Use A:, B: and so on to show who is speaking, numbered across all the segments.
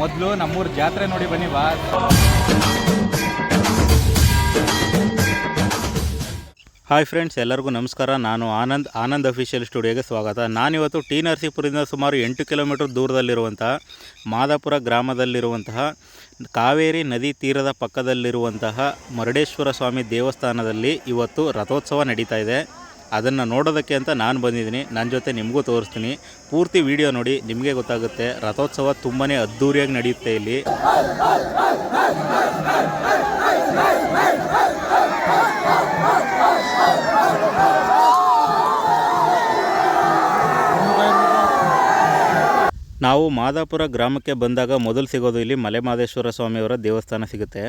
A: ಮೊದಲು ನಮ್ಮೂರು ಜಾತ್ರೆ ನೋಡಿ ಬನ್ನಿ, ಬಾ. ಹಾಯ್ ಫ್ರೆಂಡ್ಸ್ ಎಲ್ಲರಿಗೂ ನಮಸ್ಕಾರ. ನಾನು ಆನಂದ್ ಆನಂದ್ ಅಫಿಷಿಯಲ್ ಸ್ಟುಡಿಯೋಗೆ ಸ್ವಾಗತ. ನಾನಿವತ್ತು ಟಿ ನರಸೀಪುರದಿಂದ ಸುಮಾರು ಎಂಟು ಕಿಲೋಮೀಟರ್ ದೂರದಲ್ಲಿರುವಂತಹ ಮಾದಾಪುರ ಗ್ರಾಮದಲ್ಲಿರುವಂತಹ ಕಾವೇರಿ ನದಿ ತೀರದ ಪಕ್ಕದಲ್ಲಿರುವಂತಹ ಮರುಡೇಶ್ವರ ಸ್ವಾಮಿ ದೇವಸ್ಥಾನದಲ್ಲಿ ಇವತ್ತು ರಥೋತ್ಸವ ನಡೀತಾ ಇದೆ. ಅದನ್ನು ನೋಡೋದಕ್ಕೆ ಅಂತ ನಾನು ಬಂದಿದ್ದೀನಿ. ನನ್ನ ಜೊತೆ ನಿಮಗೂ ತೋರಿಸ್ತೀನಿ. ಪೂರ್ತಿ ವಿಡಿಯೋ ನೋಡಿ, ನಿಮಗೆ ಗೊತ್ತಾಗುತ್ತೆ. ರಥೋತ್ಸವ ತುಂಬಾ ಅದ್ಧೂರಿಯಾಗಿ ನಡೆಯುತ್ತೆ ಇಲ್ಲಿ. ನಾವು ಮಾದಾಪುರ ಗ್ರಾಮಕ್ಕೆ ಬಂದಾಗ ಮೊದಲು ಸಿಗೋದು ಇಲ್ಲಿ ಮಲೆಮಹದೇಶ್ವರ ಸ್ವಾಮಿಯವರ ದೇವಸ್ಥಾನ ಸಿಗುತ್ತೆ.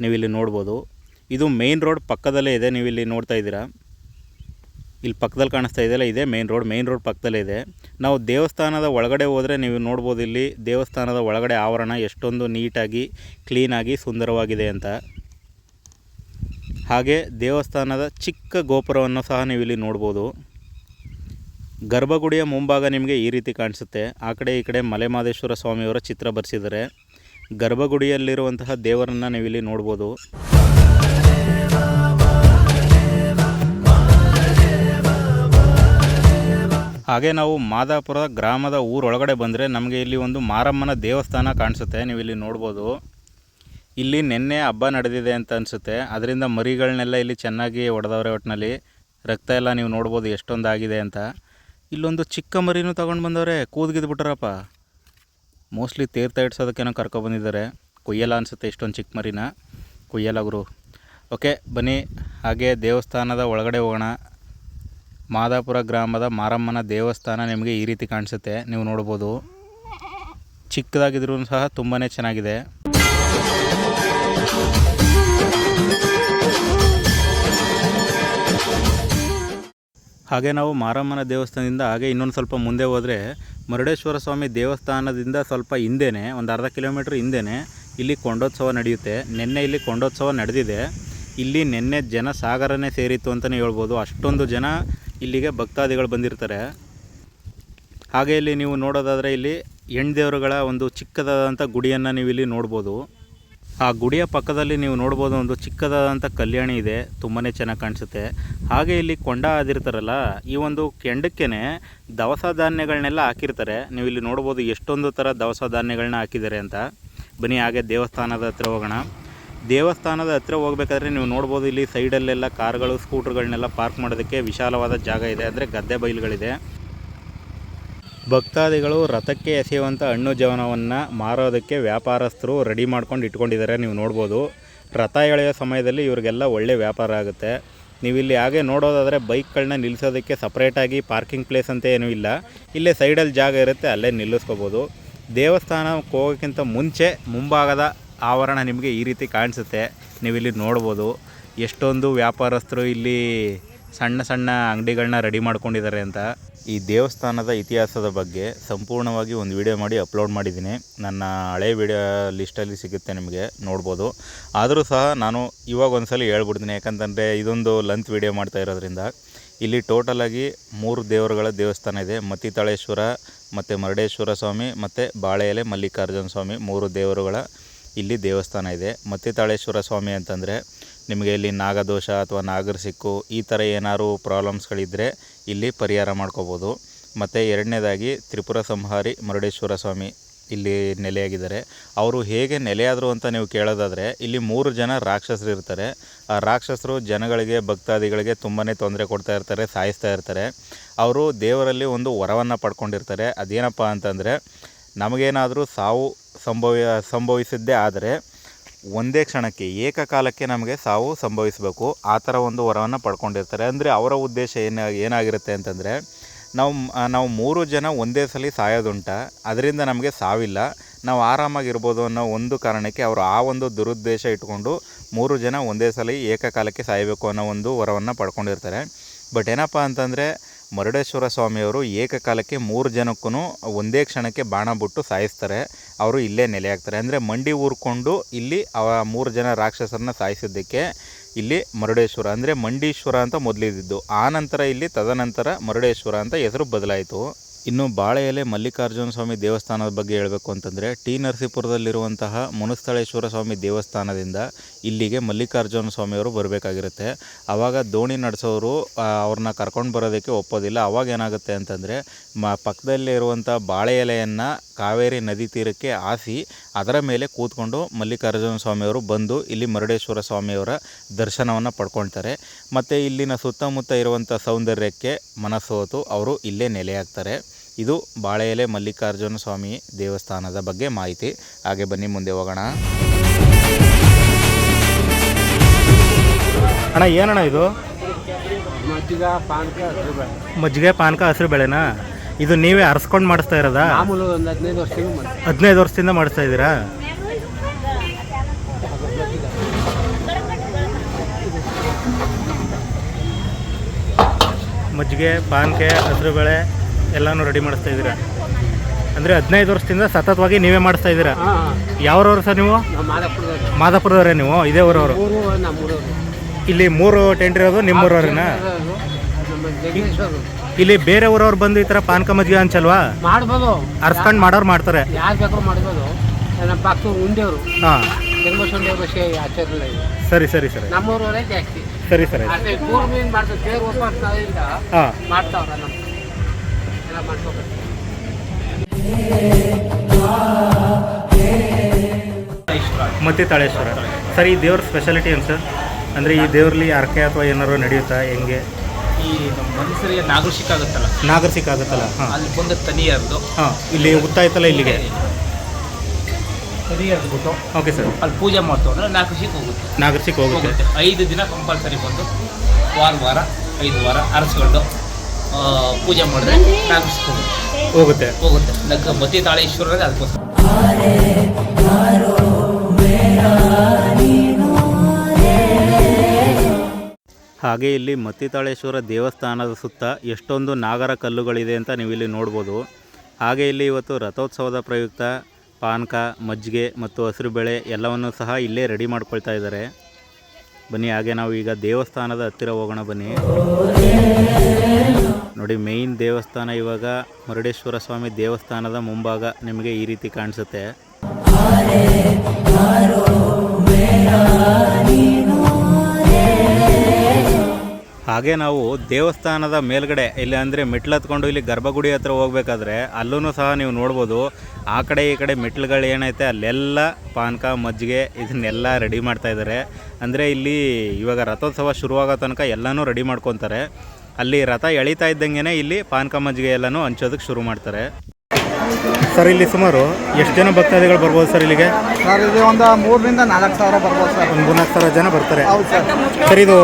A: ನೀವು ಇಲ್ಲಿ ನೋಡ್ಬೋದು. ಇದು ಮೇನ್ ರೋಡ್ ಪಕ್ಕದಲ್ಲೇ ಇದೆ ನೀವು ಇಲ್ಲಿ ನೋಡ್ತಾ ಇದ್ದೀರಾ? ಇಲ್ಲಿ ಪಕ್ಕದಲ್ಲಿ ಕಾಣಿಸ್ತಾ ಇದೆಯಲ್ಲ, ಇದೆ ಮೇನ್ ರೋಡ್ ಮೇನ್ ರೋಡ್ ಪಕ್ಕದಲ್ಲೇ ಇದೆ. ನಾವು ದೇವಸ್ಥಾನದ ಒಳಗಡೆ ಹೋದರೆ ನೀವು ನೋಡ್ಬೋದು ಇಲ್ಲಿ ದೇವಸ್ಥಾನದ ಒಳಗಡೆ ಆವರಣ ಎಷ್ಟೊಂದು ನೀಟಾಗಿ ಕ್ಲೀನಾಗಿ ಸುಂದರವಾಗಿದೆ ಅಂತ. ಹಾಗೆ ದೇವಸ್ಥಾನದ ಚಿಕ್ಕ ಗೋಪುರವನ್ನು ಸಹ ನೀವು ಇಲ್ಲಿ ನೋಡ್ಬೋದು. ಗರ್ಭಗುಡಿಯ ಮುಂಭಾಗ ನಿಮಗೆ ಈ ರೀತಿ ಕಾಣಿಸುತ್ತೆ. ಆ ಕಡೆ ಈ ಕಡೆ ಮಲೆಮಾದೇಶ್ವರ ಸ್ವಾಮಿಯವರ ಚಿತ್ರ ಬರೆಸಿದ್ದಾರೆ. ಗರ್ಭಗುಡಿಯಲ್ಲಿರುವಂತಹ ದೇವರನ್ನು ನೀವು ಇಲ್ಲಿ ನೋಡ್ಬೋದು. ಹಾಗೆ ನಾವು ಮಾದಾಪುರ ಗ್ರಾಮದ ಊರೊಳಗಡೆ ಬಂದರೆ ನಮಗೆ ಇಲ್ಲಿ ಒಂದು ಮಾರಮ್ಮನ ದೇವಸ್ಥಾನ ಕಾಣಿಸುತ್ತೆ ನೀವು ಇಲ್ಲಿ ನೋಡ್ಬೋದು. ಇಲ್ಲಿ ನಿನ್ನೆ ಹಬ್ಬ ನಡೆದಿದೆ ಅಂತ ಅನಿಸುತ್ತೆ. ಅದರಿಂದ ಮರಿಗಳನ್ನೆಲ್ಲ ಇಲ್ಲಿ ಚೆನ್ನಾಗಿ ಹೊಡೆದವ್ರೆ ಒಟ್ಟಿನಲ್ಲಿ ರಕ್ತ ಎಲ್ಲ ನೀವು ನೋಡ್ಬೋದು ಎಷ್ಟೊಂದು ಆಗಿದೆ ಅಂತ. ಇಲ್ಲೊಂದು ಚಿಕ್ಕ ಮರಿನೂ ತೊಗೊಂಡು ಬಂದವ್ರೆ ಕೂದ್ಗಿದ್ದು ಬಿಟ್ರಪ್ಪ ಮೋಸ್ಟ್ಲಿ ತೀರ್ಥ ಇಡ್ಸೋದಕ್ಕೇನೋ ಕರ್ಕೊಬಂದಿದ್ದಾರೆ ಕೊಯ್ಯಲ್ಲ ಅನಿಸುತ್ತೆ ಇಷ್ಟೊಂದು ಚಿಕ್ಕ ಮರಿನ. ಕೊಯ್ಯಲ್ಲ ಗುರು. ಓಕೆ ಬನ್ನಿ. ಹಾಗೆ ದೇವಸ್ಥಾನದ ಒಳಗಡೆ ಹೋಗೋಣ. ಮಾದಾಪುರ ಗ್ರಾಮದ ಮಾರಮ್ಮನ ದೇವಸ್ಥಾನ ನಿಮಗೆ ಈ ರೀತಿ ಕಾಣಿಸುತ್ತೆ. ನೀವು ನೋಡ್ಬೋದು. ಚಿಕ್ಕದಾಗಿದ್ರೂ ಸಹ ತುಂಬಾ ಚೆನ್ನಾಗಿದೆ. ಹಾಗೆ ನಾವು ಮಾರಮ್ಮನ ದೇವಸ್ಥಾನದಿಂದ ಹಾಗೆ ಇನ್ನೊಂದು ಸ್ವಲ್ಪ ಮುಂದೆ ಹೋದರೆ ಮುರುಡೇಶ್ವರ ಸ್ವಾಮಿ ದೇವಸ್ಥಾನದಿಂದ ಸ್ವಲ್ಪ ಹಿಂದೆನೇ, ಒಂದು ಅರ್ಧ ಕಿಲೋಮೀಟ್ರ್ ಹಿಂದೆನೇ ಇಲ್ಲಿ ಕೊಂಡೋತ್ಸವ ನಡೆಯುತ್ತೆ. ನಿನ್ನೆ ಇಲ್ಲಿ ಕೊಂಡೋತ್ಸವ ನಡೆದಿದೆ. ಇಲ್ಲಿ ನಿನ್ನೆ ಜನ ಸಾಗರನೇ ಸೇರಿತ್ತು ಅಂತಲೇ ಹೇಳ್ಬೋದು. ಅಷ್ಟೊಂದು ಜನ ಇಲ್ಲಿಗೆ ಭಕ್ತಾದಿಗಳು ಬಂದಿರ್ತಾರೆ. ಹಾಗೆ ಇಲ್ಲಿ ನೀವು ನೋಡೋದಾದರೆ ಇಲ್ಲಿ ಹೆಣ್ದೇವರುಗಳ ಒಂದು ಚಿಕ್ಕದಾದಂಥ ಗುಡಿಯನ್ನು ನೀವು ಇಲ್ಲಿ ನೋಡ್ಬೋದು. ಆ ಗುಡಿಯ ಪಕ್ಕದಲ್ಲಿ ನೀವು ನೋಡ್ಬೋದು ಒಂದು ಚಿಕ್ಕದಾದಂಥ ಕಲ್ಯಾಣಿ ಇದೆ ತುಂಬಾ ಚೆನ್ನಾಗಿ ಕಾಣಿಸುತ್ತೆ. ಹಾಗೆ ಇಲ್ಲಿ ಕೊಂಡ ಆದಿರ್ತಾರಲ್ಲ ಈ ಒಂದು ಕೆಂಡಕ್ಕೇ ದವಸ ಧಾನ್ಯಗಳನ್ನೆಲ್ಲ ಹಾಕಿರ್ತಾರೆ. ನೀವು ಇಲ್ಲಿ ನೋಡ್ಬೋದು ಎಷ್ಟೊಂದು ಥರ ದವಸ ಧಾನ್ಯಗಳನ್ನ ಹಾಕಿದ್ದಾರೆ ಅಂತ. ಬನ್ನಿ, ಹಾಗೆ ದೇವಸ್ಥಾನದ ಹತ್ರ ಹೋಗೋಣ. ದೇವಸ್ಥಾನದ ಹತ್ತಿರ ಹೋಗ್ಬೇಕಾದ್ರೆ ನೀವು ನೋಡ್ಬೋದು, ಇಲ್ಲಿ ಸೈಡಲ್ಲೆಲ್ಲ ಕಾರ್ಗಳು, ಸ್ಕೂಟ್ರ್ಗಳನ್ನೆಲ್ಲ ಪಾರ್ಕ್ ಮಾಡೋದಕ್ಕೆ ವಿಶಾಲವಾದ ಜಾಗ ಇದೆ. ಅಂದರೆ ಗದ್ದೆ ಬೈಲುಗಳಿದೆ ಭಕ್ತಾದಿಗಳು ರಥಕ್ಕೆ ಎಸೆಯುವಂಥ ಹಣ್ಣು ಜವನವನ್ನು ಮಾರೋದಕ್ಕೆ ವ್ಯಾಪಾರಸ್ಥರು ರೆಡಿ ಮಾಡ್ಕೊಂಡು ಇಟ್ಕೊಂಡಿದ್ದಾರೆ. ನೀವು ನೋಡ್ಬೋದು, ರಥ ಎಳೆಯೋ ಸಮಯದಲ್ಲಿ ಇವರಿಗೆಲ್ಲ ಒಳ್ಳೆ ವ್ಯಾಪಾರ ಆಗುತ್ತೆ. ನೀವು ಇಲ್ಲಿ ಹಾಗೆ ನೋಡೋದಾದರೆ ಬೈಕ್ಗಳನ್ನ ನಿಲ್ಲಿಸೋದಕ್ಕೆ ಸಪ್ರೇಟಾಗಿ ಪಾರ್ಕಿಂಗ್ ಪ್ಲೇಸ್ ಅಂತ ಏನೂ ಇಲ್ಲ. ಇಲ್ಲೇ ಸೈಡಲ್ಲಿ ಜಾಗ ಇರುತ್ತೆ, ಅಲ್ಲೇ ನಿಲ್ಲಿಸ್ಕೋಬೋದು. ದೇವಸ್ಥಾನಕ್ಕೆ ಹೋಗೋಕ್ಕಿಂತ ಮುಂಚೆ ಮುಂಭಾಗದ ಆವರಣ ನಿಮಗೆ ಈ ರೀತಿ ಕಾಣಿಸುತ್ತೆ. ನೀವು ಇಲ್ಲಿ ನೋಡ್ಬೋದು. ಎಷ್ಟೊಂದು ವ್ಯಾಪಾರಸ್ಥರು ಇಲ್ಲಿ ಸಣ್ಣ ಸಣ್ಣ ಅಂಗಡಿಗಳನ್ನ ರೆಡಿ ಮಾಡ್ಕೊಂಡಿದ್ದಾರೆ ಅಂತ. ಈ ದೇವಸ್ಥಾನದ ಇತಿಹಾಸದ ಬಗ್ಗೆ ಸಂಪೂರ್ಣವಾಗಿ ಒಂದು ವಿಡಿಯೋ ಮಾಡಿ ಅಪ್ಲೋಡ್ ಮಾಡಿದ್ದೀನಿ. ನನ್ನ ಹಳೆ ವಿಡಿಯೋ ಲಿಸ್ಟಲ್ಲಿ ಸಿಗುತ್ತೆ ನಿಮಗೆ, ನೋಡ್ಬೋದು. ಆದರೂ ಸಹ ನಾನು ಇವಾಗ ಒಂದ್ಸಲ ಹೇಳ್ಬಿಡ್ತೀನಿ. ಯಾಕಂತಂದರೆ ಇದೊಂದು ಲಂತ್ ವಿಡಿಯೋ ಮಾಡ್ತಾ ಇರೋದ್ರಿಂದ. ಇಲ್ಲಿ ಟೋಟಲಾಗಿ ಮೂರು ದೇವರುಗಳ ದೇವಸ್ಥಾನ ಇದೆ. ಮತ್ತಿತಾಳೇಶ್ವರ, ಮತ್ತು ಮರಡೇಶ್ವರ ಸ್ವಾಮಿ, ಮತ್ತು ಬಾಳೆ ಎಲೆ ಮಲ್ಲಿಕಾರ್ಜುನ ಸ್ವಾಮಿ, ಮೂರು ದೇವರುಗಳ ಇಲ್ಲಿ ದೇವಸ್ಥಾನ ಇದೆ. ಮತ್ತಿತಾಳೇಶ್ವರ ಸ್ವಾಮಿ ಅಂತಂದರೆ ನಿಮಗೆ ಇಲ್ಲಿ ನಾಗದೋಷ ಅಥವಾ ನಾಗರ ಸಿಕ್ಕು ಈ ಥರ ಏನಾದ್ರು ಪ್ರಾಬ್ಲಮ್ಸ್ಗಳಿದ್ದರೆ ಇಲ್ಲಿ ಪರಿಹಾರ ಮಾಡ್ಕೋಬೋದು. ಮತ್ತು ಎರಡನೇದಾಗಿ ತ್ರಿಪುರ ಸಂಹಾರಿ ಮರುಡೇಶ್ವರ ಸ್ವಾಮಿ ಇಲ್ಲಿ ನೆಲೆಯಾಗಿದ್ದಾರೆ. ಅವರು ಹೇಗೆ ನೆಲೆಯಾದರು ಅಂತ ನೀವು ಕೇಳೋದಾದರೆ ಇಲ್ಲಿ ಮೂರು ಜನ ರಾಕ್ಷಸರು ಇರ್ತಾರೆ. ಆ ರಾಕ್ಷಸರು ಜನಗಳಿಗೆ, ಭಕ್ತಾದಿಗಳಿಗೆ ತುಂಬಾ ತೊಂದರೆ ಕೊಡ್ತಾ ಇರ್ತಾರೆ, ಸಾಯಿಸ್ತಾ ಇರ್ತಾರೆ. ಅವರು ದೇವರಲ್ಲಿ ಒಂದು ವರವನ್ನು ಪಡ್ಕೊಂಡಿರ್ತಾರೆ. ಅದೇನಪ್ಪ ಅಂತಂದರೆ ನಮಗೇನಾದರೂ ಸಾವು ಸಂಭವ ಸಂಭವಿಸಿದ್ದೇ ಆದರೆ ಒಂದೇ ಕ್ಷಣಕ್ಕೆ, ಏಕಕಾಲಕ್ಕೆ ನಮಗೆ ಸಾವು ಸಂಭವಿಸಬೇಕು. ಆ ಥರ ಒಂದು ವರವನ್ನು ಪಡ್ಕೊಂಡಿರ್ತಾರೆ. ಅಂದರೆ ಅವರ ಉದ್ದೇಶ ಏನು, ಏನಾಗಿರುತ್ತೆ ಅಂತಂದರೆ, ನಾವು ನಾವು ಮೂರು ಜನ ಒಂದೇ ಸಲ ಸಾಯೋದುಂಟ. ಅದರಿಂದ ನಮಗೆ ಸಾವಿಲ್ಲ. ನಾವು ಆರಾಮಾಗಿರ್ಬೋದು ಅನ್ನೋ ಒಂದು ಕಾರಣಕ್ಕೆ ಅವರು ಆ ಒಂದು ದುರುದ್ದೇಶ ಇಟ್ಕೊಂಡು ಮೂರು ಜನ ಒಂದೇ ಸಲ ಏಕಕಾಲಕ್ಕೆ ಸಾಯಬೇಕು ಅನ್ನೋ ಒಂದು ವರವನ್ನು ಪಡ್ಕೊಂಡಿರ್ತಾರೆ. ಬಟ್ ಏನಪ್ಪ ಅಂತಂದರೆ, ಮರುಡೇಶ್ವರ ಸ್ವಾಮಿಯವರು ಏಕಕಾಲಕ್ಕೆ ಮೂರು ಜನಕ್ಕೂ ಒಂದೇ ಕ್ಷಣಕ್ಕೆ ಬಾಣ ಬಿಟ್ಟು ಸಾಯಿಸ್ತಾರೆ. ಅವರು ಇಲ್ಲೇ ನೆಲೆಯಾಗ್ತಾರೆ ಅಂದರೆ ಮಂಡಿ ಊರ್ಕೊಂಡು ಇಲ್ಲಿ ಅವ ಮೂರು ಜನ ರಾಕ್ಷಸರನ್ನ ಸಾಯಿಸಿದ್ದಕ್ಕೆ ಇಲ್ಲಿ ಮರುಡೇಶ್ವರ. ಅಂದರೆ ಮಂಡೀಶ್ವರ ಅಂತ ಮೊದಲಿದ್ದು ಆ ನಂತರ ಇಲ್ಲಿ ತದನಂತರ ಮರುಡೇಶ್ವರ ಅಂತ ಹೆಸರು ಬದಲಾಯಿತು. ಇನ್ನು ಬಾಳೆ ಎಲೆ ಮಲ್ಲಿಕಾರ್ಜುನ ಸ್ವಾಮಿ ದೇವಸ್ಥಾನದ ಬಗ್ಗೆ ಹೇಳಬೇಕು ಅಂತಂದರೆ, ಟಿ ನರಸೀಪುರದಲ್ಲಿರುವಂತಹ ಮುನಸ್ಥಳೇಶ್ವರ ಸ್ವಾಮಿ ದೇವಸ್ಥಾನದಿಂದ ಇಲ್ಲಿಗೆ ಮಲ್ಲಿಕಾರ್ಜುನ ಸ್ವಾಮಿಯವರು ಬರಬೇಕಾಗಿರುತ್ತೆ. ಆವಾಗ ದೋಣಿ ನಡೆಸೋರು ಅವ್ರನ್ನ ಕರ್ಕೊಂಡು ಬರೋದಕ್ಕೆ ಒಪ್ಪೋದಿಲ್ಲ. ಅವಾಗ ಏನಾಗುತ್ತೆ ಅಂತಂದರೆ, ಮ ಪಕ್ಕದಲ್ಲಿರುವಂಥ ಬಾಳೆ ಎಲೆಯನ್ನು ಕಾವೇರಿ ನದಿ ತೀರಕ್ಕೆ ಹಾಸಿ ಅದರ ಮೇಲೆ ಕೂತ್ಕೊಂಡು ಮಲ್ಲಿಕಾರ್ಜುನ ಸ್ವಾಮಿಯವರು ಬಂದು ಇಲ್ಲಿ ಮರುಡೇಶ್ವರ ಸ್ವಾಮಿಯವರ ದರ್ಶನವನ್ನು ಪಡ್ಕೊಳ್ತಾರೆ. ಮತ್ತು ಇಲ್ಲಿನ ಸುತ್ತಮುತ್ತ ಇರುವಂಥ ಸೌಂದರ್ಯಕ್ಕೆ ಮನಸೋತು ಅವರು ಇಲ್ಲೇ ನೆಲೆಯಾಗ್ತಾರೆ. ಇದು ಬಾಳೆ ಎಲೆ ಮಲ್ಲಿಕಾರ್ಜುನ ಸ್ವಾಮಿ ದೇವಸ್ಥಾನದ ಬಗ್ಗೆ ಮಾಹಿತಿ. ಹಾಗೆ ಬನ್ನಿ ಮುಂದೆ ಹೋಗೋಣ. ಅಣ್ಣ ಏನಣ್ಣ ಇದು?
B: ಮಜ್ಜಿಗೆ ಪಾನಕ ಹಸಿರುಬೇಳೆ
A: ಮಜ್ಜಿಗೆ ಪಾನಕ ಹಸಿರು ಬೆಳೆನಾ? ಇದು ನೀವೇ ಅರ್ಸ್ಕೊಂಡು ಮಾಡಿಸ್ತಾ ಇರೋದಾ?
B: ಮಾಮೂಲು ಒಂದು ಹದಿನೈದು ವರ್ಷದಿಂದ ಮಾಡಿ
A: ಹದಿನೈದು ವರ್ಷದಿಂದ ಮಾಡಿಸ್ತಾ ಇದ್ದೀರಾ? ಮಜ್ಜಿಗೆ ಪಾನ್ಕೆ ಹಸಿರುಬೇಳೆ ಎಲ್ಲಾನು ರೆಡಿ ಮಾಡಿಸ್ತಾ ಇದ್ದೀರಾ? ಅಂದರೆ ಹದಿನೈದು ವರ್ಷದಿಂದ ಸತತವಾಗಿ ನೀವೇ ಮಾಡಿಸ್ತಾ ಇದ್ದೀರಾ? ಯಾವ್ರವ್ರು ಸರ್ ನೀವು? ಮಾದಾಪುರದವರೇ. ನೀವು? ಇದೇ ಊರವರು?
B: ಊರು ನಮ್ಮೂರವರು.
A: ಇಲ್ಲಿ ಮೂರು ಟೆಂಟ್ ಇರೋದು ನಿಮ್ಮ ಊರವ್ರೇನಾ
B: ನಮ್ಮ ಜಗೇಶ್ವರು
A: ಇಲ್ಲಿ ಬೇರೆ ಊರವ್ರು ಬಂದು ಈ ತರ ಪಾನಕ ಮಜ್ಜಿಗೆ ಅಂಚಲ್ವಾ?
B: ಮಾಡ್ಬೋದು.
A: ಅರ್ಸ್ಕೊಂಡು ಮಾಡೋರು ಮಾಡ್ತಾರೆ.
B: ಯಾರು ಬೇಕಾದ್ರೂ ಮಾಡ್ಬೋದು. ನಮ್ಮ ಪಕ್ಕದವ್ರು ಉಂಡೆಯವರು
A: ಹಾಂ.
B: ಜನ್ಮಶಂಡೇವ್ರ ವಿಷಯ ಆಚಾರ್ಯ ಇದೆ
A: ಸರಿ ಸರಿ ಸರಿ.
B: ನಮ್ಮೂರವರೇ ಜಾಸ್ತಿ.
A: ಸರಿ ಸರಿ.
B: ಅದೇ ಮೂರು ಮೀನು ಮಾಡ್ತಾರೆ ತೇರು ಒಪ್ಪಿಂದ
A: ಹಾಂ.
B: ಮಾಡ್ತಾವ್ರ ನಮ್ಮ ಎಲ್ಲ ಮಾಡ್ಕೋಬೇಕು.
A: ಮತ್ತೆ ತಾಳೇಶ್ವರ. ಸರ್ ಈ ದೇವ್ರ ಸ್ಪೆಷಾಲಿಟಿ ಏನು ಸರ್? ಅಂದರೆ ಈ ದೇವ್ರಲ್ಲಿ ಅರ್ಕೆ ಅಥವಾ ಏನಾರು ನಡೆಯುತ್ತಾ? ಹೆಂಗೆ?
C: ಈ ನಮ್ಮ ಮನುಷ್ಯರಿಗೆ ನಾಗರಿಕ ಆಗುತ್ತಲ್ಲ?
A: ನಾಗರಿಕ ಆಗುತ್ತಲ್ಲ? ಹಾಂ.
C: ಅಲ್ಲಿ ಬಂದ ತನಿಯರ್ದು
A: ಹಾಂ ಇಲ್ಲಿ ಗೊತ್ತಾಯ್ತಲ್ಲ ಇಲ್ಲಿಗೆ?
C: ತನಿಯರ್ದು ಬಿಟ್ಟು
A: ಓಕೆ ಸರ್.
C: ಅಲ್ಲಿ ಪೂಜೆ ಮಾಡ್ತು ಅಂದ್ರೆ ನಾಗರಿಕ ಹೋಗುತ್ತೆ.
A: ನಾಗರಿಕ ಹೋಗುತ್ತೆ?
C: ಹೋಗುತ್ತೆ. ಐದು ದಿನ ಕಂಪಲ್ಸರಿ ಬಂದು ವಾರ ವಾರ ಐದು ವಾರ ಅರಸ್ಕೊಂಡು ಆ, ಪೂಜೆ ಮಾಡಿದ್ರೆ ನಾಗರಿಕ ಹೋಗುತ್ತೆ.
A: ಹೋಗುತ್ತೆ.
C: ಹೋಗುತ್ತೆ. ನಗ್ಗ ಮತಿ ತಾಳೇಶ್ವರರಿಗೆ ಅದಕ್ಕೋಸ್ಕರ.
A: ಹಾಗೆ ಇಲ್ಲಿ ಮತ್ತಿತಾಳೇಶ್ವರ ದೇವಸ್ಥಾನದ ಸುತ್ತ ಎಷ್ಟೊಂದು ನಾಗರ ಕಲ್ಲುಗಳಿದೆ ಅಂತ ನೀವು ಇಲ್ಲಿ ನೋಡ್ಬೋದು. ಹಾಗೆ ಇಲ್ಲಿ ಇವತ್ತು ರಥೋತ್ಸವದ ಪ್ರಯುಕ್ತ ಪಾನಕ, ಮಜ್ಜಿಗೆ ಮತ್ತು ಹಸಿರು ಬೇಳೆ ಎಲ್ಲವನ್ನು ಸಹ ಇಲ್ಲೇ ರೆಡಿ ಮಾಡ್ಕೊಳ್ತಾ ಇದ್ದಾರೆ. ಬನ್ನಿ, ಹಾಗೆ ನಾವು ಈಗ ದೇವಸ್ಥಾನದ ಹತ್ತಿರ ಹೋಗೋಣ ಬನ್ನಿ. ನೋಡಿ ಮೇಯ್ನ್ ದೇವಸ್ಥಾನ ಇವಾಗ ಮುರುಡೇಶ್ವರ ಸ್ವಾಮಿ ದೇವಸ್ಥಾನದ ಮುಂಭಾಗ ನಿಮಗೆ ಈ ರೀತಿ ಕಾಣಿಸುತ್ತೆ. ಹಾಗೆ ನಾವು ದೇವಸ್ಥಾನದ ಮೇಲ್ಗಡೆ, ಇಲ್ಲಿ ಅಂದರೆ ಮೆಟ್ಲು ಹತ್ಕೊಂಡು ಇಲ್ಲಿ ಗರ್ಭಗುಡಿ ಹತ್ರ ಹೋಗ್ಬೇಕಾದ್ರೆ ಅಲ್ಲೂ ಸಹ ನೀವು ನೋಡ್ಬೋದು. ಆ ಕಡೆ ಈ ಕಡೆ ಮೆಟ್ಲುಗಳು ಏನೈತೆ, ಅಲ್ಲೆಲ್ಲ ಪಾನಕ, ಮಜ್ಜಿಗೆ ಇದನ್ನೆಲ್ಲ ರೆಡಿ ಮಾಡ್ತಾ ಇದ್ದಾರೆ ಅಂದರೆ ಇಲ್ಲಿ ಇವಾಗ ರಥೋತ್ಸವ ಶುರುವಾಗೋ ತನಕ ಎಲ್ಲನೂ ರೆಡಿ ಮಾಡ್ಕೊತಾರೆ. ಅಲ್ಲಿ ರಥ ಎಳಿತಾ ಇದ್ದಂಗೆ ಇಲ್ಲಿ ಪಾನಕ, ಮಜ್ಜಿಗೆ ಎಲ್ಲನೂ ಹಂಚೋದಕ್ಕೆ ಶುರು ಮಾಡ್ತಾರೆ. ಸರ್ ಇಲ್ಲಿ ಸುಮಾರು ಎಷ್ಟು ಜನ ಭಕ್ತಾದಿಗಳು ಬರ್ಬೋದು ಸರ್ ಇಲ್ಲಿಗೆ?
D: ಸರ್ ಇಲ್ಲಿ ಒಂದು ಮೂರರಿಂದ ನಾಲ್ಕು ಸಾವಿರ ಬರ್ಬೋದು ಸರ್
A: ಒಂದು ಮೂರ್ನಾಲ್ಕು ಸಾವಿರ ಜನ ಬರ್ತಾರೆ.
D: ಹೌದು ಸರ್
A: ಸರ್ ಇದು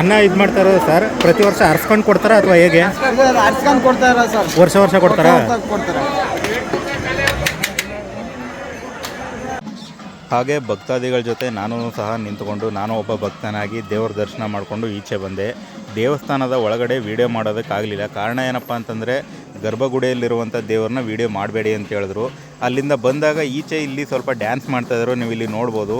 A: ಅನ್ನ ಇದು ಮಾಡ್ತಾ ಇರೋದು ಸರ್ ಪ್ರತಿ ವರ್ಷ ಅರ್ಸ್ಕೊಂಡು ಕೊಡ್ತಾರಾ ಅಥವಾ ಹೇಗೆ?
D: ಅರ್ಸ್ಕೊಂಡು ಕೊಡ್ತಾ ಸರ್
A: ವರ್ಷ ವರ್ಷ ಕೊಡ್ತಾರಾ?
D: ಕೊಡ್ತಾರೆ.
A: ಹಾಗೆ ಭಕ್ತಾದಿಗಳ ಜೊತೆ ನಾನು ಸಹ ನಿಂತ್ಕೊಂಡು ನಾನು ಒಬ್ಬ ಭಕ್ತನಾಗಿ ದೇವರ ದರ್ಶನ ಮಾಡಿಕೊಂಡು ಈಚೆ ಬಂದೆ. ದೇವಸ್ಥಾನದ ಒಳಗಡೆ ವಿಡಿಯೋ ಮಾಡೋದಕ್ಕಾಗಲಿಲ್ಲ. ಕಾರಣ ಏನಪ್ಪ ಅಂತಂದರೆ ಗರ್ಭಗುಡಿಯಲ್ಲಿರುವಂಥ ದೇವ್ರನ್ನ ವಿಡಿಯೋ ಮಾಡಬೇಡಿ ಅಂತ ಹೇಳಿದ್ರು. ಅಲ್ಲಿಂದ ಬಂದಾಗ ಈಚೆ ಇಲ್ಲಿ ಸ್ವಲ್ಪ ಡ್ಯಾನ್ಸ್ ಮಾಡ್ತಾಯಿದ್ರು ನೀವು ಇಲ್ಲಿ ನೋಡ್ಬೋದು.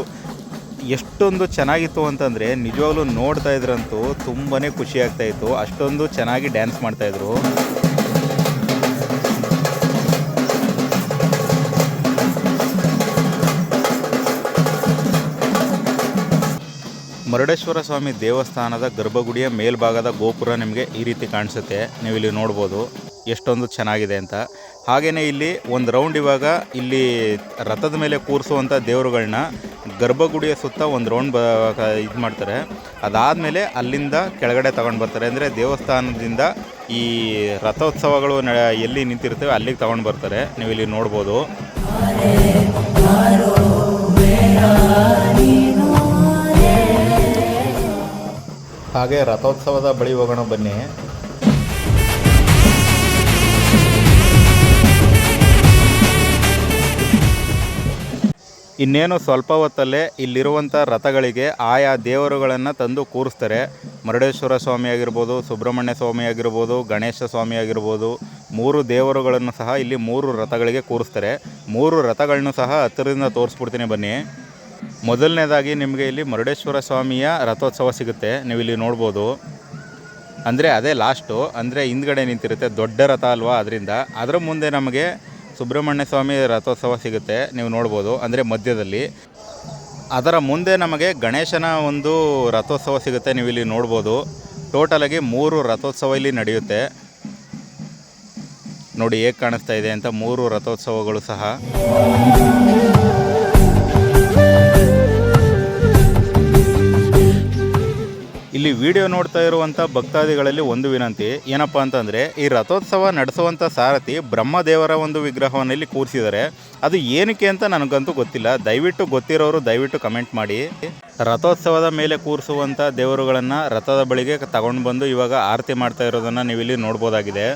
A: ಎಷ್ಟೊಂದು ಚೆನ್ನಾಗಿತ್ತು ಅಂತಂದರೆ ನಿಜವಾಗ್ಲೂ ನೋಡ್ತಾ ಇದ್ರಂತೂ ತುಂಬಾ ಖುಷಿ ಆಗ್ತಾಯಿತ್ತು ಅಷ್ಟೊಂದು ಚೆನ್ನಾಗಿ ಡ್ಯಾನ್ಸ್ ಮಾಡ್ತಾಯಿದ್ರು ಮರುಡೇಶ್ವರ ಸ್ವಾಮಿ ದೇವಸ್ಥಾನದ ಗರ್ಭಗುಡಿಯ ಮೇಲ್ಭಾಗದ ಗೋಪುರ ನಿಮಗೆ ಈ ರೀತಿ ಕಾಣಿಸುತ್ತೆ. ನೀವು ಇಲ್ಲಿ ನೋಡ್ಬೋದು. ಎಷ್ಟೊಂದು ಚೆನ್ನಾಗಿದೆ ಅಂತ. ಹಾಗೆಯೇ ಇಲ್ಲಿ ಒಂದು ರೌಂಡ್ ಇವಾಗ ಇಲ್ಲಿ ರಥದ ಮೇಲೆ ಕೂರಿಸುವಂಥ ದೇವರುಗಳನ್ನ ಗರ್ಭಗುಡಿಯ ಸುತ್ತ ಒಂದು ರೌಂಡ್ ಬ ಇದು ಮಾಡ್ತಾರೆ. ಅದಾದಮೇಲೆ ಅಲ್ಲಿಂದ ಕೆಳಗಡೆ ತಗೊಂಡು ಬರ್ತಾರೆ. ಅಂದರೆ ದೇವಸ್ಥಾನದಿಂದ ಈ ರಥೋತ್ಸವಗಳು ನ ಎಲ್ಲಿ ನಿಂತಿರ್ತವೆ ಅಲ್ಲಿಗೆ ತಗೊಂಡು ಬರ್ತಾರೆ. ನೀವು ಇಲ್ಲಿ ನೋಡ್ಬೋದು. ಹಾಗೆ ರಥೋತ್ಸವದ ಬಳಿ ಹೋಗೋಣ ಬನ್ನಿ. ಇನ್ನೇನು ಸ್ವಲ್ಪ ಹೊತ್ತಲ್ಲೇ ಇಲ್ಲಿರುವಂಥ ರಥಗಳಿಗೆ ಆಯಾ ದೇವರುಗಳನ್ನು ತಂದು ಕೂರಿಸ್ತಾರೆ. ಮರುಡೇಶ್ವರ ಸ್ವಾಮಿ ಆಗಿರ್ಬೋದು, ಸುಬ್ರಹ್ಮಣ್ಯ ಸ್ವಾಮಿ ಆಗಿರ್ಬೋದು, ಗಣೇಶ ಸ್ವಾಮಿ ಆಗಿರ್ಬೋದು, ಮೂರು ದೇವರುಗಳನ್ನು ಸಹ ಇಲ್ಲಿ ಮೂರು ರಥಗಳಿಗೆ ಕೂರಿಸ್ತಾರೆ. ಮೂರು ರಥಗಳನ್ನು ಸಹ ಹತ್ತಿರದಿಂದ ತೋರಿಸ್ಬಿಡ್ತೀನಿ ಬನ್ನಿ. ಮೊದಲನೇದಾಗಿ ನಿಮಗೆ ಇಲ್ಲಿ ಮರುಡೇಶ್ವರ ಸ್ವಾಮಿಯ ರಥೋತ್ಸವ ಸಿಗುತ್ತೆ ನೀವು ಇಲ್ಲಿ ನೋಡ್ಬೋದು. ಅಂದರೆ ಅದೇ ಲಾಸ್ಟು ಅಂದರೆ ಹಿಂದ್ಗಡೆ ನಿಂತಿರುತ್ತೆ, ದೊಡ್ಡ ರಥ ಅಲ್ವಾ ಅದರಿಂದ. ಅದರ ಮುಂದೆ ನಮಗೆ ಸುಬ್ರಹ್ಮಣ್ಯ ಸ್ವಾಮಿ ರಥೋತ್ಸವ ಸಿಗುತ್ತೆ, ನೀವು ನೋಡ್ಬೋದು, ಅಂದರೆ ಮಧ್ಯದಲ್ಲಿ. ಅದರ ಮುಂದೆ ನಮಗೆ ಗಣೇಶನ ಒಂದು ರಥೋತ್ಸವ ಸಿಗುತ್ತೆ ನೀವು ಇಲ್ಲಿ ನೋಡ್ಬೋದು ಟೋಟಲಾಗಿ ಮೂರು ರಥೋತ್ಸವ ಇಲ್ಲಿ ನಡೆಯುತ್ತೆ. ನೋಡಿ ಹೇಗೆ ಕಾಣಿಸ್ತಾ ಇದೆ ಅಂತ, ಮೂರು ರಥೋತ್ಸವಗಳು ಸಹ. ಇಲ್ಲಿ ವಿಡಿಯೋ ನೋಡ್ತಾ ಇರುವಂಥ ಭಕ್ತಾದಿಗಳಲ್ಲಿ ಒಂದು ವಿನಂತಿ, ಏನಪ್ಪ ಅಂತಂದರೆ ಈ ರಥೋತ್ಸವ ನಡೆಸುವಂಥ ಸಾರಥಿ ಬ್ರಹ್ಮದೇವರ ಒಂದು ವಿಗ್ರಹವನ್ನು ಇಲ್ಲಿ ಕೂರಿಸಿದ್ದಾರೆ. ಅದು ಏನಕ್ಕೆ ಅಂತ ನನಗಂತೂ ಗೊತ್ತಿಲ್ಲ. ದಯವಿಟ್ಟು ಗೊತ್ತಿರೋರು ದಯವಿಟ್ಟು ಕಮೆಂಟ್ ಮಾಡಿ. ರಥೋತ್ಸವದ ಮೇಲೆ ಕೂರಿಸುವಂಥ ದೇವರುಗಳನ್ನು ರಥದ ಬಳಿಗೆ ತಗೊಂಡು ಬಂದು ಇವಾಗ ಆರತಿ ಮಾಡ್ತಾ ಇರೋದನ್ನು ನೀವು. ಇಲ್ಲಿ ನೋಡ್ಬೋದಾಗಿದೆ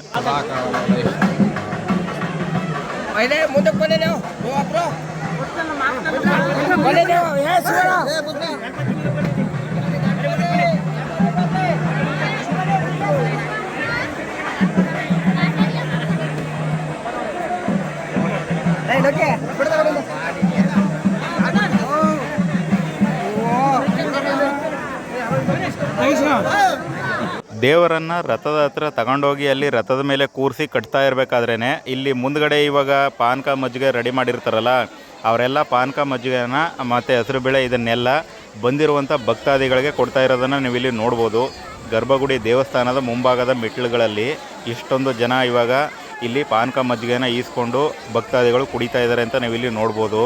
D: ಮುಂದಕ್ಕೆ
A: ದೇವರನ್ನು ರಥದ ಹತ್ರ ತಗೊಂಡೋಗಿ ಅಲ್ಲಿ ರಥದ ಮೇಲೆ ಕೂರಿಸಿ ಕಟ್ತಾ ಇರಬೇಕಾದ್ರೇ ಇಲ್ಲಿ ಮುಂದ್ಗಡೆ ಇವಾಗ ಪಾನಕ ಮಜ್ಜಿಗೆ ರೆಡಿ ಮಾಡಿರ್ತಾರಲ್ಲ, ಅವರೆಲ್ಲ ಪಾನಕ ಮಜ್ಜಿಗೆನ ಮತ್ತು ಹೆಸರುಬೇಳೆ ಇದನ್ನೆಲ್ಲ ಬಂದಿರುವಂಥ ಭಕ್ತಾದಿಗಳಿಗೆ ಕೊಡ್ತಾ ಇರೋದನ್ನು ನೀವು ಇಲ್ಲಿ ನೋಡ್ಬೋದು. ಗರ್ಭಗುಡಿ ದೇವಸ್ಥಾನದ ಮುಂಭಾಗದ ಮೆಟ್ಟಿಲುಗಳಲ್ಲಿ ಇಷ್ಟೊಂದು ಜನ ಇವಾಗ ಇಲ್ಲಿ ಪಾನಕ ಮಜ್ಜಿಗೆನ ಈಸ್ಕೊಂಡು ಭಕ್ತಾದಿಗಳು ಕುಡಿತಾ ಇದ್ದಾರೆ ಅಂತ ನೀವು ಇಲ್ಲಿ ನೋಡ್ಬೋದು.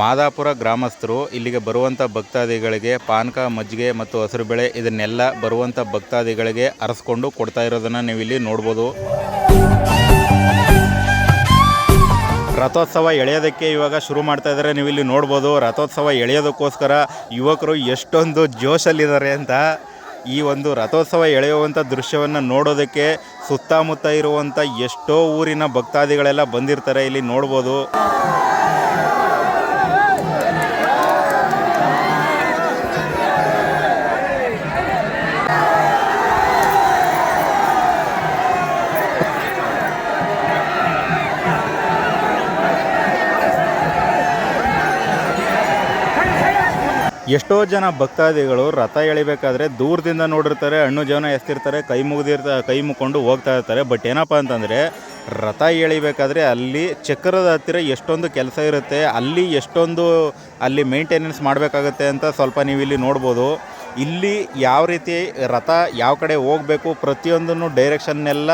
A: ಮಾದಾಪುರ ಗ್ರಾಮಸ್ಥರು ಇಲ್ಲಿಗೆ ಬರುವಂಥ ಭಕ್ತಾದಿಗಳಿಗೆ ಪಾನಕ ಮಜ್ಜಿಗೆ ಮತ್ತು ಹಸಿರು ಬೇಳೆ ಇದನ್ನೆಲ್ಲ ಬರುವಂಥ ಭಕ್ತಾದಿಗಳಿಗೆ ಅರಸ್ಕೊಂಡು ಕೊಡ್ತಾ ಇರೋದನ್ನು ನೀವು ಇಲ್ಲಿ ನೋಡ್ಬೋದು. ರಥೋತ್ಸವ ಎಳೆಯೋದಕ್ಕೆ ಇವಾಗ ಶುರು ಮಾಡ್ತಾ ಇದ್ದಾರೆ ನೀವು ಇಲ್ಲಿ ನೋಡ್ಬೋದು, ರಥೋತ್ಸವ ಎಳೆಯೋದಕ್ಕೋಸ್ಕರ ಯುವಕರು ಎಷ್ಟೊಂದು ಜೋಶಲ್ಲಿದ್ದಾರೆ ಅಂತ. ಈ ಒಂದು ರಥೋತ್ಸವ ಎಳೆಯುವಂಥ ದೃಶ್ಯವನ್ನು ನೋಡೋದಕ್ಕೆ ಸುತ್ತಮುತ್ತ ಇರುವಂಥ ಎಷ್ಟೋ ಊರಿನ ಭಕ್ತಾದಿಗಳೆಲ್ಲ ಬಂದಿರ್ತಾರೆ. ಇಲ್ಲಿ ನೋಡ್ಬೋದು. ಎಷ್ಟೋ ಜನ ಭಕ್ತಾದಿಗಳು ರಥ ಎಳಿಬೇಕಾದ್ರೆ ದೂರದಿಂದ ನೋಡಿರ್ತಾರೆ, ಹಣ್ಣು ಜೀವನ ಎಸ್ತಿರ್ತಾರೆ, ಕೈ ಮುಗಿದಿರ್ತ, ಕೈ ಮುಕ್ಕೊಂಡು ಹೋಗ್ತಾ ಇರ್ತಾರೆ. ಬಟ್ ಏನಪ್ಪ ಅಂತಂದರೆ, ರಥ ಎಳಿಬೇಕಾದ್ರೆ ಅಲ್ಲಿ ಚಕ್ರದ ಹತ್ತಿರ ಎಷ್ಟೊಂದು ಕೆಲಸ ಇರುತ್ತೆ, ಅಲ್ಲಿ ಎಷ್ಟೊಂದು ಅಲ್ಲಿ ಮೇಂಟೆನೆನ್ಸ್ ಮಾಡಬೇಕಾಗುತ್ತೆ ಅಂತ ಸ್ವಲ್ಪ ನೀವು ಇಲ್ಲಿ ನೋಡ್ಬೋದು. ಇಲ್ಲಿ ಯಾವ ರೀತಿ ರಥ ಯಾವ ಕಡೆ ಹೋಗಬೇಕು ಪ್ರತಿಯೊಂದನ್ನು ಡೈರೆಕ್ಷನ್ನೆಲ್ಲ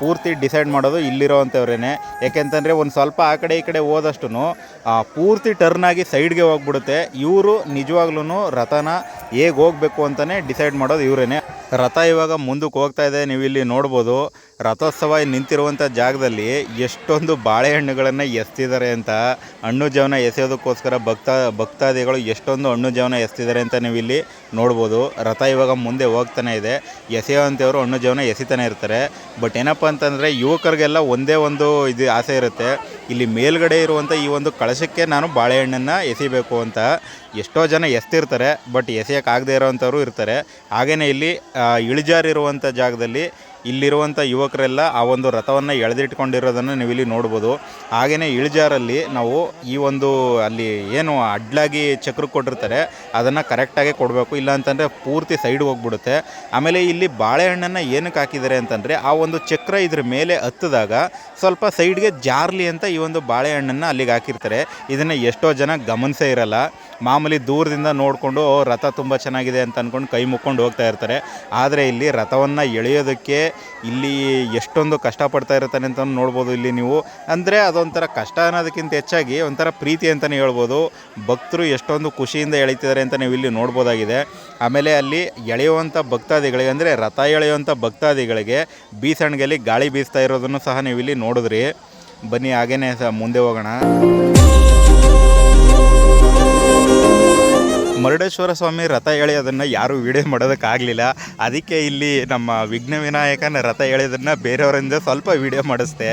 A: ಪೂರ್ತಿ ಡಿಸೈಡ್ ಮಾಡೋದು ಇಲ್ಲಿರೋವಂಥವ್ರೇ ಯಾಕೆಂತಂದರೆ ಒಂದು ಸ್ವಲ್ಪ ಆ ಕಡೆ ಈ ಕಡೆ ಹೋದಷ್ಟು ಪೂರ್ತಿ ಟರ್ನ್ ಆಗಿ ಸೈಡ್ಗೆ ಹೋಗ್ಬಿಡುತ್ತೆ. ಇವರು ನಿಜವಾಗ್ಲೂ ರಥನ ಹೇಗೆ ಹೋಗಬೇಕು ಅಂತಲೇ ಡಿಸೈಡ್ ಮಾಡೋದು ಇವರೇ ರಥ ಇವಾಗ ಮುಂದಕ್ಕೆ ಹೋಗ್ತಾ ಇದೆ ನೀವು ಇಲ್ಲಿ ನೋಡ್ಬೋದು. ರಥೋತ್ಸವ ನಿಂತಿರುವಂಥ ಜಾಗದಲ್ಲಿ ಎಷ್ಟೊಂದು ಬಾಳೆಹಣ್ಣುಗಳನ್ನು ಎಸ್ತಿದ್ದಾರೆ ಅಂತ, ಹಣ್ಣು ಜವನ ಎಸೆಯೋದಕ್ಕೋಸ್ಕರ ಭಕ್ತ, ಭಕ್ತಾದಿಗಳು ಎಷ್ಟೊಂದು ಹಣ್ಣು ಜವನ ಎಸ್ತಿದ್ದಾರೆ ಅಂತ ನೀವು ಇಲ್ಲಿ ನೋಡ್ಬೋದು. ರಥ ಇವಾಗ ಮುಂದೆ ಹೋಗ್ತಾನೆ ಇದೆ. ಎಸೆಯೋವಂಥವ್ರು ಹಣ್ಣು ಜವನ ಎಸಿತಾನೆ ಇರ್ತಾರೆ. ಬಟ್ ಏನಪ್ಪ ಅಂತಂದರೆ ಯುವಕರಿಗೆಲ್ಲ ಒಂದೇ ಒಂದು ಇದು ಆಸೆ ಇರುತ್ತೆ. ಇಲ್ಲಿ ಮೇಲ್ಗಡೆ ಇರುವಂಥ ಈ ಒಂದು ಕಳಶಕ್ಕೆ ನಾನು ಬಾಳೆಹಣ್ಣನ್ನು ಎಸಿಬೇಕು ಅಂತ. ಎಷ್ಟೋ ಜನ ಎಸ್ತಿರ್ತಾರೆ, ಬಟ್ ಎಸೆಯೋಕ್ಕಾಗದೇ ಇರೋವಂಥವ್ರು ಇರ್ತಾರೆ. ಹಾಗೆಯೇ ಇಲ್ಲಿ ಇಳಿಜಾರಿರುವಂಥ ಜಾಗದಲ್ಲಿ ಇಲ್ಲಿರುವಂಥ ಯುವಕರೆಲ್ಲ ಆ ಒಂದು ರಥವನ್ನು ಎಳೆದಿಟ್ಕೊಂಡಿರೋದನ್ನು ನೀವು ಇಲ್ಲಿ ನೋಡ್ಬೋದು. ಹಾಗೆಯೇ ಇಳಿಜಾರಲ್ಲಿ ನಾವು ಈ ಒಂದು ಅಲ್ಲಿ ಏನು ಅಡ್ಲಾಗಿ ಚಕ್ರ ಕೊಟ್ಟಿರ್ತಾರೆ, ಅದನ್ನು ಕರೆಕ್ಟಾಗಿ ಕೊಡಬೇಕು. ಇಲ್ಲ ಅಂತಂದರೆ ಪೂರ್ತಿ ಸೈಡ್ ಹೋಗ್ಬಿಡುತ್ತೆ. ಆಮೇಲೆ ಇಲ್ಲಿ ಬಾಳೆಹಣ್ಣನ್ನು ಏನಕ್ಕೆ ಹಾಕಿದ್ದಾರೆ ಅಂತಂದರೆ, ಆ ಒಂದು ಚಕ್ರ ಇದ್ರ ಮೇಲೆ ಹತ್ತಿದಾಗ ಸ್ವಲ್ಪ ಸೈಡ್ಗೆ ಜಾರ್ಲಿ ಅಂತ ಈ ಒಂದು ಬಾಳೆಹಣ್ಣನ್ನು ಅಲ್ಲಿಗೆ ಹಾಕಿರ್ತಾರೆ. ಇದನ್ನು ಎಷ್ಟೋ ಜನ ಗಮನಿಸೇ ಇರಲ್ಲ. ಮಾಮೂಲಿ ದೂರದಿಂದ ನೋಡಿಕೊಂಡು ರಥ ತುಂಬ ಚೆನ್ನಾಗಿದೆ ಅಂತ ಅಂದ್ಕೊಂಡು ಕೈ ಮುಕ್ಕೊಂಡು ಹೋಗ್ತಾ ಇರ್ತಾರೆ. ಆದರೆ ಇಲ್ಲಿ ರಥವನ್ನು ಎಳೆಯೋದಕ್ಕೆ ಇಲ್ಲಿ ಎಷ್ಟೊಂದು ಕಷ್ಟಪಡ್ತಾ ಇರ್ತಾನೆ ಅಂತ ನೋಡ್ಬೋದು ಇಲ್ಲಿ ನೀವು. ಅಂದರೆ ಅದೊಂಥರ ಕಷ್ಟ ಅನ್ನೋದಕ್ಕಿಂತ ಹೆಚ್ಚಾಗಿ ಒಂಥರ ಪ್ರೀತಿ ಅಂತಲೇ ಹೇಳ್ಬೋದು. ಭಕ್ತರು ಎಷ್ಟೊಂದು ಖುಷಿಯಿಂದ ಎಳಿತಿದ್ದಾರೆ ಅಂತ ನೀವು ಇಲ್ಲಿ ನೋಡ್ಬೋದಾಗಿದೆ. ಆಮೇಲೆ ಅಲ್ಲಿ ಎಳೆಯುವಂಥ ಭಕ್ತಾದಿಗಳಿಗೆ, ಅಂದರೆ ರಥ ಎಳೆಯುವಂಥ ಭಕ್ತಾದಿಗಳಿಗೆ ಬೀಸಣಿಗೆಯಲ್ಲಿ ಗಾಳಿ ಬೀಸ್ತಾ ಇರೋದನ್ನು ಸಹ ನೀವು ಇಲ್ಲಿ ನೋಡಿದ್ರಿ. ಬನ್ನಿ, ಹಾಗೇನೆ ಸಹ ಮುಂದೆ ಹೋಗೋಣ. ಮರುಡೇಶ್ವರ ಸ್ವಾಮಿ ರಥ ಎಳೆಯೋದನ್ನು ಯಾರೂ ವಿಡಿಯೋ ಮಾಡೋದಕ್ಕಾಗಲಿಲ್ಲ. ಅದಕ್ಕೆ ಇಲ್ಲಿ ನಮ್ಮ ವಿಘ್ನ ವಿನಾಯಕನ ರಥ ಎಳೆಯೋದನ್ನು ಬೇರೆಯವರಿಂದ ಸ್ವಲ್ಪ ವಿಡಿಯೋ ಮಾಡಿಸ್ದೆ.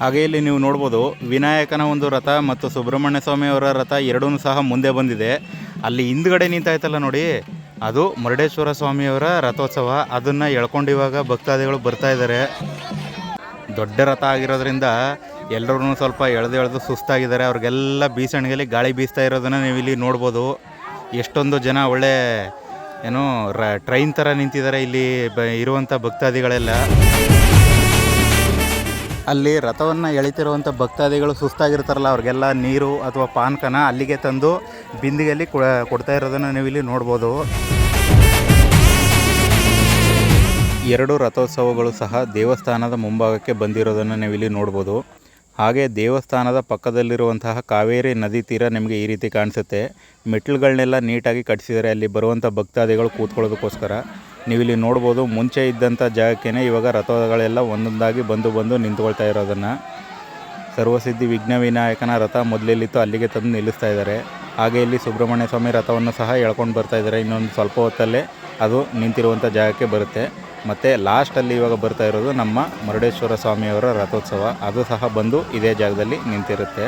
A: ಹಾಗೆ ಇಲ್ಲಿ ನೀವು ನೋಡ್ಬೋದು, ವಿನಾಯಕನ ಒಂದು ರಥ ಮತ್ತು ಸುಬ್ರಹ್ಮಣ್ಯ ಸ್ವಾಮಿಯವರ ರಥ ಎರಡೂ ಸಹ ಮುಂದೆ ಬಂದಿದೆ. ಅಲ್ಲಿ ಹಿಂದ್ಗಡೆ ನಿಂತಾಯ್ತಲ್ಲ ನೋಡಿ, ಅದು ಮುರುಡೇಶ್ವರ ಸ್ವಾಮಿಯವರ ರಥೋತ್ಸವ. ಅದನ್ನು ಎಳ್ಕೊಂಡಿವಾಗ ಭಕ್ತಾದಿಗಳು ಬರ್ತಾ ಇದ್ದಾರೆ. ದೊಡ್ಡ ರಥ ಆಗಿರೋದ್ರಿಂದ ಎಲ್ಲರೂ ಸ್ವಲ್ಪ ಎಳೆದು ಎಳೆದು ಸುಸ್ತಾಗಿದ್ದಾರೆ. ಅವ್ರಿಗೆಲ್ಲ ಬೀಸಣಿಗೆಲಿ ಗಾಳಿ ಬೀಸ್ತಾ ಇರೋದನ್ನು ನೀವು ಇಲ್ಲಿ ನೋಡ್ಬೋದು. ಎಷ್ಟೊಂದು ಜನ ಒಳ್ಳೆ, ಏನೋ, ರ, ಟ್ರೈನ್ ಥರ ನಿಂತಿದ್ದಾರೆ ಇಲ್ಲಿ ಬ ಇರುವಂಥ ಭಕ್ತಾದಿಗಳೆಲ್ಲ. ಅಲ್ಲಿ ರಥವನ್ನು ಎಳಿತಿರುವಂಥ ಭಕ್ತಾದಿಗಳು ಸುಸ್ತಾಗಿರ್ತಾರಲ್ಲ, ಅವ್ರಿಗೆಲ್ಲ ನೀರು ಅಥವಾ ಪಾನಕನ ಅಲ್ಲಿಗೆ ತಂದು ಬಿಂದಿಗೆಯಲ್ಲಿ ಕೊಡ, ಕೊಡ್ತಾ ಇರೋದನ್ನು ನೀವು ಇಲ್ಲಿ ನೋಡ್ಬೋದು. ಎರಡು ರಥೋತ್ಸವಗಳು ಸಹ ದೇವಸ್ಥಾನದ ಮುಂಭಾಗಕ್ಕೆ ಬಂದಿರೋದನ್ನು ನೀವು ಇಲ್ಲಿ ನೋಡ್ಬೋದು. ಹಾಗೆ ದೇವಸ್ಥಾನದ ಪಕ್ಕದಲ್ಲಿರುವಂತಹ ಕಾವೇರಿ ನದಿ ತೀರ ನಿಮಗೆ ಈ ರೀತಿ ಕಾಣಿಸುತ್ತೆ. ಮೆಟ್ಲುಗಳನ್ನೆಲ್ಲ ನೀಟಾಗಿ ಕಟ್ಟಿಸಿದ್ದಾರೆ. ಅಲ್ಲಿ ಬರುವಂಥ ಭಕ್ತಾದಿಗಳು ಕೂತ್ಕೊಳ್ಳೋದಕ್ಕೋಸ್ಕರ. ನೀವು ಇಲ್ಲಿ ನೋಡ್ಬೋದು, ಮುಂಚೆ ಇದ್ದಂಥ ಜಾಗಕ್ಕೇ ಇವಾಗ ರಥಗಳೆಲ್ಲ ಒಂದೊಂದಾಗಿ ಬಂದು ಬಂದು ನಿಂತ್ಕೊಳ್ತಾ ಇರೋದನ್ನು. ಸರ್ವಸಿದ್ಧಿ ವಿಘ್ನ ವಿನಾಯಕನ ರಥ ಮೊದಲೆಲ್ಲಿತ್ತು, ಅಲ್ಲಿಗೆ ತಂದು ನಿಲ್ಲಿಸ್ತಾ ಇದ್ದಾರೆ. ಹಾಗೆ ಇಲ್ಲಿ ಸುಬ್ರಹ್ಮಣ್ಯ ಸ್ವಾಮಿ ರಥವನ್ನು ಸಹ ಎಳ್ಕೊಂಡು ಬರ್ತಾ ಇದ್ದಾರೆ. ಇನ್ನೊಂದು ಸ್ವಲ್ಪ ಹೊತ್ತಲ್ಲೇ ಅದು ನಿಂತಿರುವಂಥ ಜಾಗಕ್ಕೆ ಬರುತ್ತೆ. ಮತ್ತು ಲಾಸ್ಟಲ್ಲಿ ಇವಾಗ ಬರ್ತಾ ಇರೋದು ನಮ್ಮ ಮುರುಡೇಶ್ವರ ಸ್ವಾಮಿಯವರ ರಥೋತ್ಸವ. ಅದು ಸಹ ಬಂದು ಇದೇ ಜಾಗದಲ್ಲಿ ನಿಂತಿರುತ್ತೆ.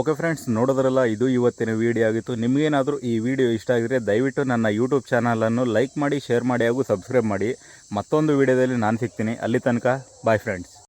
A: ಓಕೆ ಫ್ರೆಂಡ್ಸ್ ನೋಡೋದ್ರಲ್ಲ ಇದು ಇವತ್ತಿನ ವಿಡಿಯೋ ಆಗಿತ್ತು. ನಿಮಗೇನಾದರೂ ಈ ವಿಡಿಯೋ ಇಷ್ಟ ಆಗಿದ್ರೆ ದಯವಿಟ್ಟು ನನ್ನ ಯೂಟ್ಯೂಬ್ ಚಾನಲನ್ನು ಲೈಕ್ ಮಾಡಿ ಶೇರ್ ಮಾಡಿ ಹಾಗೂ ಸಬ್ಸ್ಕ್ರೈಬ್ ಮಾಡಿ. ಮತ್ತೊಂದು ವಿಡಿಯೋದಲ್ಲಿ ನಾನು ಸಿಗ್ತೀನಿ. ಅಲ್ಲಿ ತನಕ ಬಾಯ್ ಫ್ರೆಂಡ್ಸ್